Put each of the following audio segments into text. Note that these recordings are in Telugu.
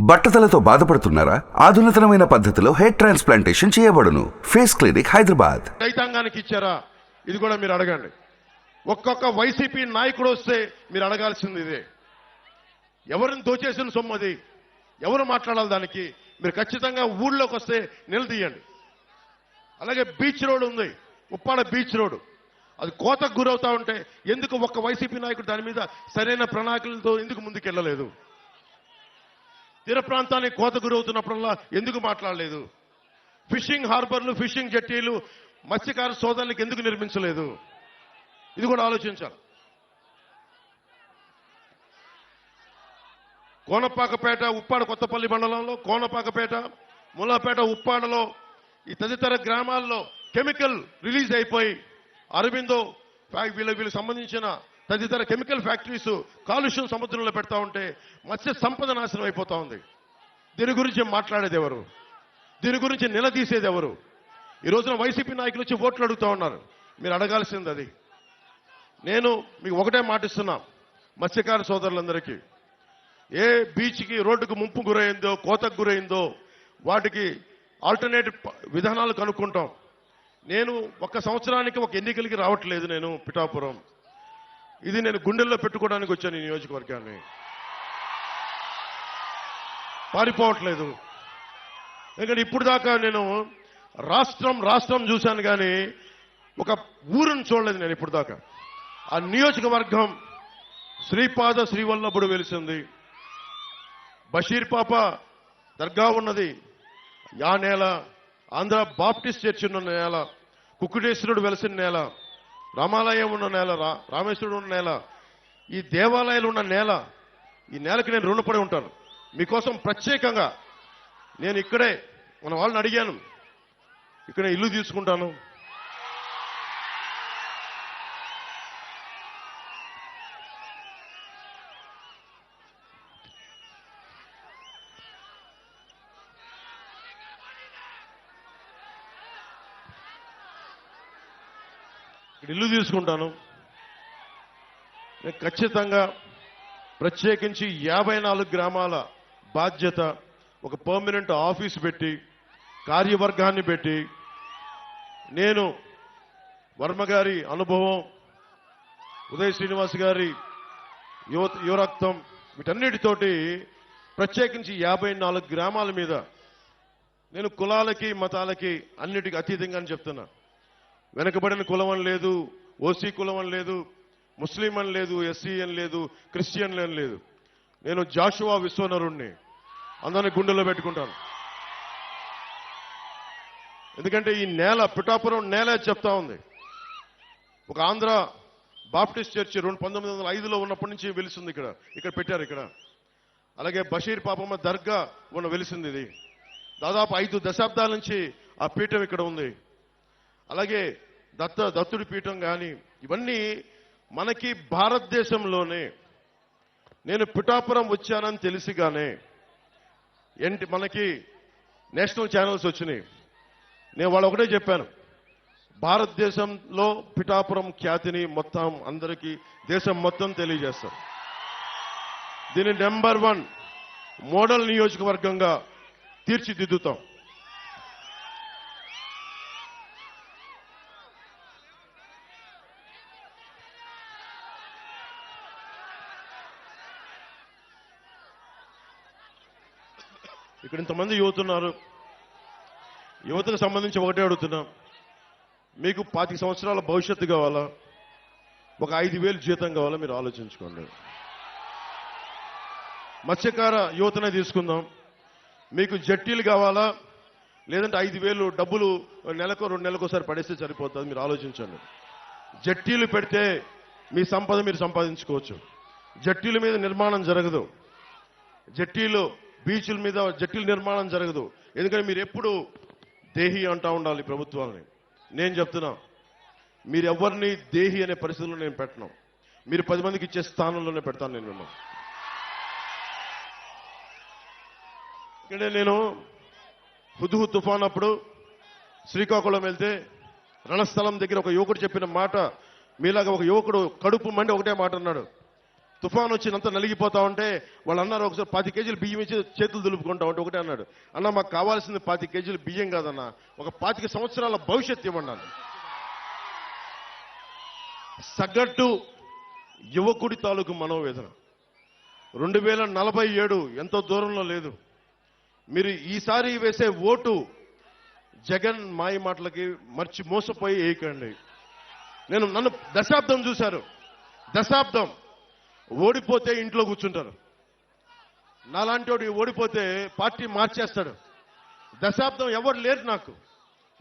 బట్టతలతో బాధపడుతున్నారా? ఆధునితనమైన పద్ధతిలో హెయిర్ ట్రాన్స్ప్లాంటేషన్ చేయబడును. Face clinic Hyderabad. రైతాంగానికి ఇచ్చారా? ఇది కూడా మీరు అడగండి. ఒక్కొక్క వైసీపీ నాయకుడు వస్తే మీరు అడగాల్సింది ఇదే. ఎవరిని దోచేసిన సొమ్ము అది? ఎవరు మాట్లాడాలి దానికి? మీరు ఖచ్చితంగా ఊళ్ళోకి వస్తే నిలదీయండి అలాగే బీచ్ రోడ్ ఉంది. Uppada beach road. అది కోతకు గురవుతా ఉంటే ఎందుకు ఒక్క వైసీపీ నాయకుడు దాని మీద సరైన ప్రణాళికలతో ఎందుకు ముందుకెళ్ళలేదు? తీర ప్రాంతానికి కోత గురవుతున్నప్పుడల్లా ఎందుకు మాట్లాడలేదు? ఫిషింగ్ హార్బర్లు ఫిషింగ్ జట్టీలు మత్స్యకార సోదరులకు ఎందుకు నిర్మించలేదు? ఇది కూడా ఆలోచించాలి. కోనపాకపేట ఉప్పాడ కొత్తపల్లి మండలంలో కోనపాకపేట ములాపేట ఉప్పాడలో ఈ తదితర గ్రామాల్లో కెమికల్ రిలీజ్ అయిపోయి అరవిందో వీళ్ళ వీళ్ళకి సంబంధించిన తదితర కెమికల్ ఫ్యాక్టరీస్ కాలుష్యం సముద్రంలో పెడతా ఉంటే మత్స్య సంపద నాశనం అయిపోతా ఉంది. దీని గురించి మాట్లాడేది ఎవరు? దీని గురించి నిలదీసేది ఎవరు? ఈ రోజున వైసీపీ నాయకులు వచ్చి ఓట్లు అడుగుతా ఉన్నారు. మీరు అడగాల్సింది అది. నేను మీకు ఒకటే మాటిస్తున్నా మత్స్యకార సోదరులందరికీ. ఏ బీచ్కి రోడ్డుకు ముంపు గురైందో కోతకు గురైందో వాటికి ఆల్టర్నేటివ్ విధానాలు కనుక్కుంటాం. నేను ఒక సంవత్సరానికి ఒక ఎన్నికలకి రావట్లేదు నేను పిఠాపురం. ఇది నేను గుండెల్లో పెట్టుకోవడానికి వచ్చాను ఈ నియోజకవర్గాన్ని. పారిపోవట్లేదు. ఎందుకంటే ఇప్పుడు దాకా నేను రాష్ట్రం రాష్ట్రం చూశాను కానీ ఒక ఊరిని చూడలేదు నేను ఇప్పుడు దాకా. ఆ నియోజకవర్గం శ్రీపాద శ్రీవల్లభుడు వెలిసింది. బషీర్ పాప దర్గా ఉన్నది. యా నేల ఆంధ్ర బాప్టిస్ట్ చర్చి ఉన్న నేల కుక్కుటేశ్వరుడు వెలిసిన నేల. రామాలయం ఉన్న నేల రా- రామేశ్వరుడు ఉన్న నేల ఈ దేవాలయాలు ఉన్న నేల ఈ నేలకి నేను రుణపడి ఉంటాను. మీకోసం ప్రత్యేకంగా నేను ఇక్కడే మన వాళ్ళని అడిగాను. ఇక్కడ ఇల్లు తీసుకుంటాను. ఇల్లు తీసుకుంటాను. నేను ఖచ్చితంగా ప్రత్యేకించి యాభై నాలుగు గ్రామాల బాధ్యత ఒక పర్మనెంట్ ఆఫీస్ పెట్టి కార్యవర్గాన్ని పెట్టి నేను వర్మ గారి అనుభవం ఉదయ్ శ్రీనివాస్ గారి యువ యువరక్తం వీటన్నిటితోటి ప్రత్యేకించి యాభై నాలుగు గ్రామాల మీద నేను కులాలకి మతాలకి అన్నిటికీ అతీతంగా అని చెప్తున్నా. వెనకబడిన కులం అని లేదు ఓసీ కులం అని లేదు ముస్లిం అని లేదు ఎస్సీ అని లేదు క్రిస్టియన్ అని లేదు. నేను జాషువా విశ్వనరుణ్ణి. అందరిని గుండెల్లో పెట్టుకుంటాను. ఎందుకంటే ఈ నేల పిఠాపురం నేల చెప్తా ఉంది. ఒక ఆంధ్ర బాప్టిస్ట్ చర్చి రెండు పంతొమ్మిది వందల ఐదులో ఉన్నప్పటి నుంచి వెలిసింది ఇక్కడ. ఇక్కడ పెట్టారు ఇక్కడ. అలాగే బషీర్ పాపమ్మ దర్గా ఉన్న వెలిసింది ఇది. దాదాపు ఐదు దశాబ్దాల నుంచి ఆ పీఠం ఇక్కడ ఉంది. అలాగే దత్త దత్తుడి పీఠం కానీ ఇవన్నీ మనకి భారతదేశంలోనే. నేను పిఠాపురం వచ్చానని తెలిసిగానే ఏంటి మనకి నేషనల్ ఛానల్స్ వచ్చినాయి. నేను వాళ్ళు ఒకటే చెప్పాను భారతదేశంలో పిఠాపురం ఖ్యాతిని మొత్తం అందరికీ దేశం మొత్తం తెలియజేస్తాం. దీని నెంబర్ వన్ మోడల్ నియోజకవర్గంగా తీర్చిదిద్దుతాం. ఇక్కడ ఇంతమంది యువత ఉన్నారు యువతకు సంబంధించి ఒకటే అడుగుతున్నాం. మీకు పాతిక సంవత్సరాల భవిష్యత్తు కావాలా? ఒక ఐదు వేలు జీతం కావాలా? మీరు ఆలోచించుకోండి. మత్స్యకార యువతనే తీసుకుందాం. మీకు జట్టీలు కావాలా? లేదంటే ఐదు వేలు డబ్బులు నెలకు రెండు నెలలకు ఒకసారి పడేస్తే సరిపోతుంది. మీరు ఆలోచించండి. జట్టీలు పెడితే మీ సంపద మీరు సంపాదించుకోవచ్చు. జట్టీల మీద నిర్మాణం జరగదు. జట్టీలు బీచ్ల మీద జట్టుల నిర్మాణం జరగదు. ఎందుకంటే మీరు ఎప్పుడు దేహి అంటా ఉండాలి ప్రభుత్వాన్ని నేను చెప్తున్నా మీరు ఎవరిని దేహి అనే పరిస్థితుల్లో నేను పెట్టను. మీరు పది మందికి ఇచ్చే స్థానంలోనే పెడతాను నేను మిమ్మల్ని. నేను హుదుహు తుఫాన్ అప్పుడు శ్రీకాకుళం వెళ్తే రణస్థలం దగ్గర ఒక యువకుడు చెప్పిన మాట మీలాగా ఒక యువకుడు కడుపు మండి ఒకటే మాట అన్నాడు. తుఫాన్ వచ్చినంత నలిగిపోతా ఉంటే వాళ్ళు అన్నారు ఒకసారి పాతి కేజీలు బియ్యం ఇచ్చి చేతులు దులుపుకుంటా ఉంటే ఒకటే అన్నాడు. అన్న మాకు కావాల్సింది పాతి కేజీలు బియ్యం కాదన్న. ఒక పాతిక సంవత్సరాల భవిష్యత్తు ఇవ్వండి సగటు యువకుడి తాలూకు మనోవేదన. రెండు వేల నలభై ఏడు ఎంతో దూరంలో లేదు. మీరు ఈసారి వేసే ఓటు జగన్ మాయ మాటలకి మర్చి మోసపోయి వేయకండి నేను నన్ను దశాబ్దం చూశారు. దశాబ్దం. ఓడిపోతే ఇంట్లో కూర్చుంటారు. నాలాంటి వాడు ఓడిపోతే పార్టీ మార్చేస్తాడు. దశాబ్దం ఎవరు లేరు నాకు.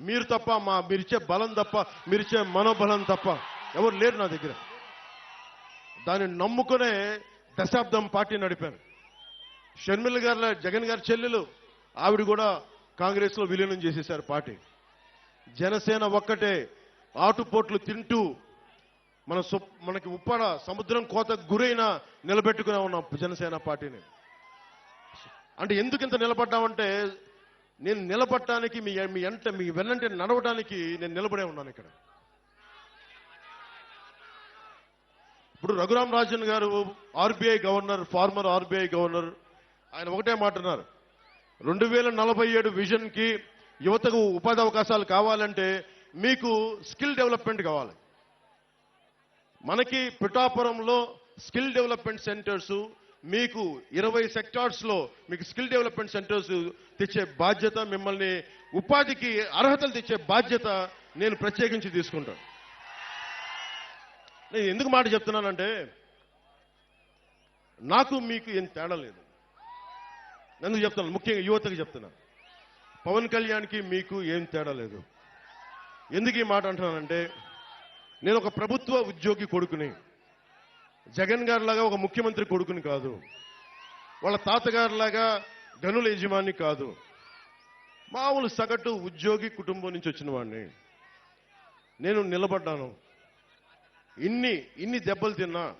మీరు తప్ప మా మీరిచ్చే బలం తప్ప మీరిచ్చే మనోబలం తప్ప ఎవరు లేరు నా దగ్గర. దాన్ని నమ్ముకునే దశాబ్దం పార్టీ నడిపాను షర్మిల గారు జగన్ గారి చెల్లెలు ఆవిడ కూడా కాంగ్రెస్లో విలీనం చేసేశారు పార్టీ. జనసేన ఒక్కటే ఆటుపోట్లు తింటూ మన మనకి ఉప్పాడ సముద్రం కోత గురైన నిలబెట్టుకునే ఉన్నాం జనసేన పార్టీని. అంటే ఎందుకు ఇంత నిలబడ్డామంటే నేను నిలబడటానికి మీ మీ ఎంట మీ వెన్నంటే నడవడానికి నేను నిలబడే ఉన్నాను ఇక్కడ. ఇప్పుడు Raghuram Rajan garu RBI governor former RBI governor ఆయన ఒకటే మాట్లాడారు రెండు వేల నలభై ఏడు విజన్కి యువతకు ఉపాధి అవకాశాలు కావాలంటే మీకు స్కిల్ డెవలప్మెంట్ కావాలి. మనకి పిఠాపురంలో స్కిల్ డెవలప్మెంట్ సెంటర్స్ మీకు ఇరవై సెక్టార్స్లో మీకు స్కిల్ డెవలప్మెంట్ సెంటర్స్ తెచ్చే బాధ్యత మిమ్మల్ని ఉపాధికి అర్హతలు తెచ్చే బాధ్యత నేను ప్రత్యేకించి తీసుకుంటాను. నేను ఎందుకు మాట చెప్తున్నానంటే నాకు మీకు ఏం తేడా లేదు. ఎందుకు చెప్తున్నాను ముఖ్యంగా యువతకి చెప్తున్నాను. పవన్ కళ్యాణ్కి మీకు ఏం తేడా లేదు. ఎందుకు ఈ మాట అంటున్నానంటే నేను ఒక ప్రభుత్వ ఉద్యోగి కొడుకుని. జగన్ గారిలాగా ఒక ముఖ్యమంత్రి కొడుకుని కాదు. వాళ్ళ తాతగారిలాగా గనుల యజమాని కాదు. మామూలు సగటు ఉద్యోగి కుటుంబం నుంచి వచ్చిన వాడిని. నేను నిలబడ్డాను. ఇన్ని ఇన్ని దెబ్బలు తిన్నా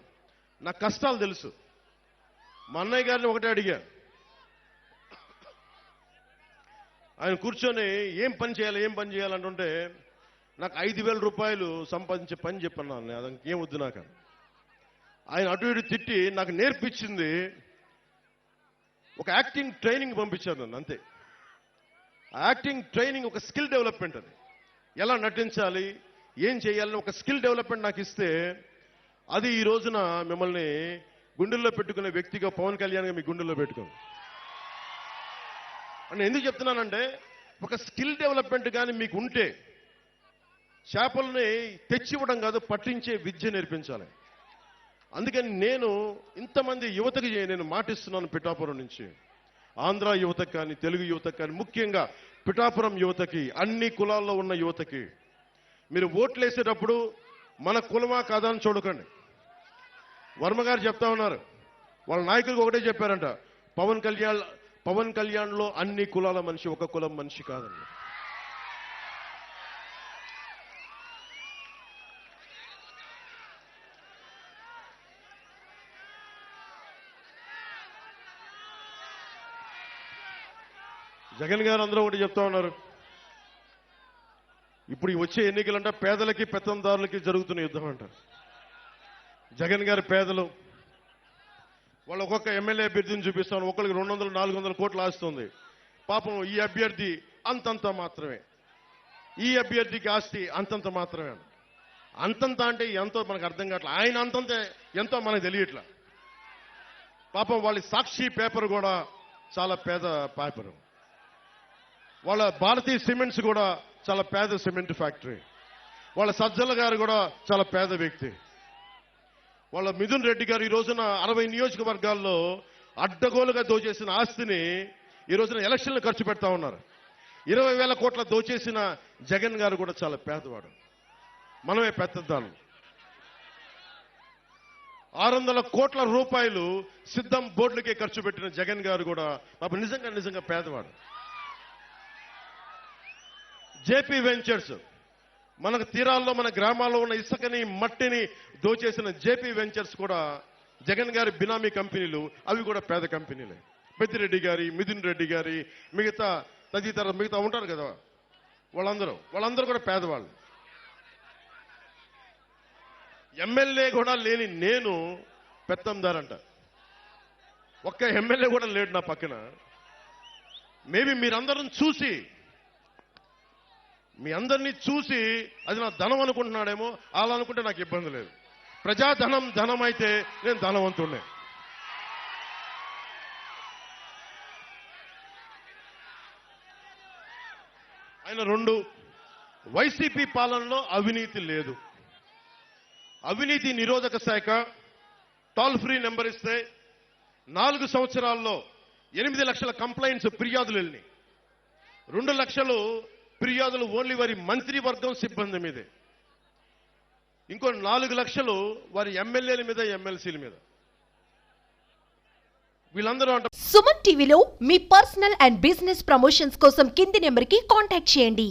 నా కష్టాలు తెలుసు. మా అన్నయ్య గారిని ఒకటే అడిగా. ఆయన కూర్చొని ఏం పని చేయాలి ఏం పని చేయాలంటుంటే నాకు ఐదు వేల రూపాయలు సంపాదించే పని చెప్పన్నాను నేను ఏం వద్దు నాకు ఆయన అటు ఇటు తిట్టి నాకు నేర్పించింది ఒక యాక్టింగ్ ట్రైనింగ్ పంపించారు నన్ను అంతే. ఆ యాక్టింగ్ ట్రైనింగ్ ఒక స్కిల్ డెవలప్మెంట్ అది. ఎలా నటించాలి ఏం చేయాలని ఒక స్కిల్ డెవలప్మెంట్ నాకు ఇస్తే అది ఈ రోజున మిమ్మల్ని గుండెల్లో పెట్టుకునే వ్యక్తిగా పవన్ కళ్యాణ్గా మీ గుండెల్లో పెట్టుకోండి నేను ఎందుకు చెప్తున్నానంటే ఒక స్కిల్ డెవలప్మెంట్ కానీ మీకు ఉంటే చేపల్ని తెచ్చివ్వడం కాదు పట్టించే విద్య నేర్పించాలి. అందుకని నేను ఇంతమంది యువతకి నేను మాటిస్తున్నాను పిఠాపురం నుంచి. ఆంధ్ర యువతకు కానీ తెలుగు యువతకు కానీ ముఖ్యంగా పిఠాపురం యువతకి అన్ని కులాల్లో ఉన్న యువతకి. మీరు ఓట్లు వేసేటప్పుడు మన కులమా కాదా అని చూడకండి. వర్మ గారు చెప్తా ఉన్నారు. వాళ్ళ నాయకులకు ఒకటే చెప్పారంట పవన్ కళ్యాణ్ పవన్ కళ్యాణ్లో అన్ని కులాల మనిషి ఒక కులం మనిషి కాదండి జగన్ గారు అందరూ ఒకటి చెప్తా ఉన్నారు. ఇప్పుడు వచ్చే ఎన్నికలంటే పేదలకి పెత్తందారులకి జరుగుతున్న యుద్ధం అంటారు జగన్ గారి పేదలు వాళ్ళు ఒక్కొక్క ఎమ్మెల్యే అభ్యర్థిని చూపిస్తాను. ఒకరికి రెండు వందలు నాలుగు వందల కోట్లు ఆస్తుంది. పాపం ఈ అభ్యర్థి అంతంత మాత్రమే. ఈ అభ్యర్థికి ఆస్తి అంతంత మాత్రమే. అంతంత అంటే ఎంతో మనకు అర్థం కావట్లే. ఆయన అంతంత ఎంతో మనకు తెలియట్లా. పాపం వాళ్ళ సాక్షి పేపర్ కూడా చాలా పేద పేపరు. వాళ్ళ భారతీయ సిమెంట్స్ కూడా చాలా పేద సిమెంట్ ఫ్యాక్టరీ. వాళ్ళ సజ్జల గారు కూడా చాలా పేద వ్యక్తి. వాళ్ళ మిథున్ రెడ్డి గారు ఈ రోజున అరవై నియోజకవర్గాల్లో అడ్డగోలుగా దోచేసిన ఆస్తిని ఈ రోజున ఎలక్షన్లు ఖర్చు పెడతా ఉన్నారు. ఇరవై వేల కోట్ల దోచేసిన జగన్ గారు కూడా చాలా పేదవాడు. మనమే పెద్దదాను ఆరు వందల కోట్ల రూపాయలు సిద్ధం బోర్డులకే ఖర్చు పెట్టిన జగన్ గారు కూడా పాప నిజంగా నిజంగా పేదవాడు. JP ventures. మన తీరాల్లో మన గ్రామాల్లో ఉన్న ఇసుకని మట్టిని దోచేసిన జేపీ వెంచర్స్ కూడా జగన్ గారి బినామీ కంపెనీలు. అవి కూడా పేద కంపెనీలే. పెద్దిరెడ్డి గారి మిథున్ రెడ్డి గారి మిగతా తదితర మిగతా ఉంటారు కదా. వాళ్ళందరూ. వాళ్ళందరూ కూడా పేదవాళ్ళు. ఎమ్మెల్యే కూడా లేని నేను పెత్తందారంట. ఒక్క ఎమ్మెల్యే కూడా లేడు నా పక్కన. మేబీ మీరందరం చూసి మీ అందరినీ చూసి అది నా ధనం అనుకుంటున్నాడేమో అలా అనుకుంటే నాకు ఇబ్బంది లేదు. ప్రజాధనం ధనం అయితే నేను ధనవంతుడినే ఆయన రెండు వైసీపీ పాలనలో అవినీతి లేదు. అవినీతి నిరోధక శాఖ టోల్ ఫ్రీ నెంబర్ ఇస్తే నాలుగు సంవత్సరాల్లో ఎనిమిది లక్షల కంప్లైంట్స్ ఫిర్యాదులు వెళ్ళినాయి. రెండు లక్షలు ఫిర్యాదులు ఓన్లీ వారి మంత్రివర్గం సిబ్బంది మీదే. ఇంకో నాలుగు లక్షలు వారి ఎమ్మెల్యేల మీద ఎమ్మెల్సీల మీద. వీళ్ళందరూ అంటారు సుమన్ టీవీలో మీ పర్సనల్ అండ్ బిజినెస్ ప్రమోషన్స్ కోసం కింది నెంబర్కి కాంటాక్ట్ చేయండి.